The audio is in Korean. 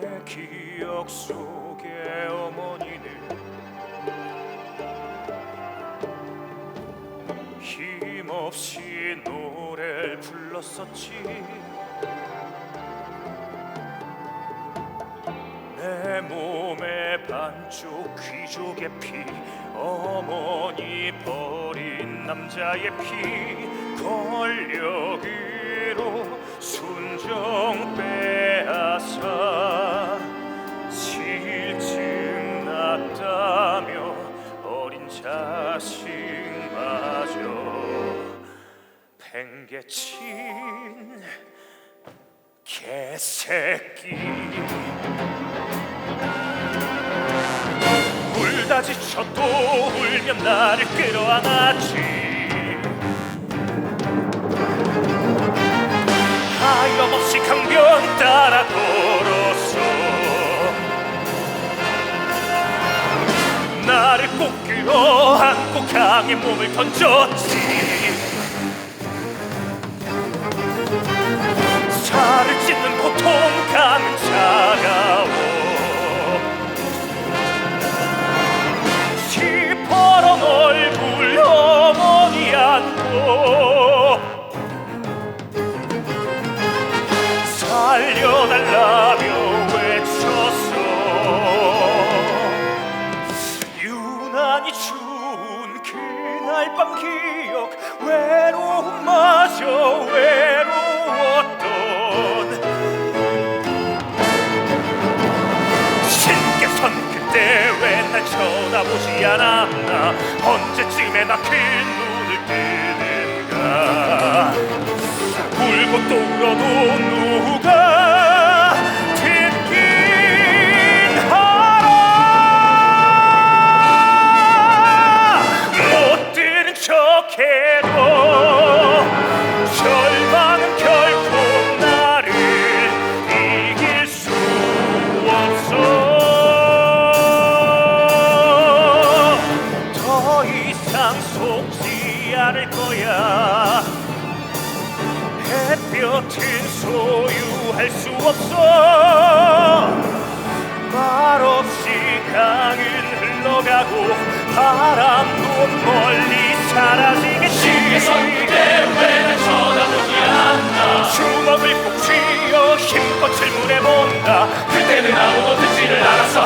내 기억 속에 어머니는 힘없이 노래를 불렀었지. 반쪽 귀족의 피 어머니 버린 남자의 피 권력으로 순정 빼 앗아 실증 났다며 어린 자식마저 팽개친 개새끼. 울다 지쳐 또 울면 나를 끌어안았지 강변 따라 걸었어 나를 꼭 끌어 안고 강에 몸을 던졌지 그날 밤 기억 외로움마저 외로웠던 신께선 그때 왜 날 쳐다보지 않았나? 언제쯤에 나큰 눈을 뜨는가? 울고 또 울어도 누 거야. 햇볕은 소유할 수 없어. 말없이 강은 흘러가고 바람도 멀리 사라지겠지. 왜날 쳐다보지 않나 주먹을 꼭 쥐어 힘껏 질문해본다. 그때는 아무도 듣지를 않았어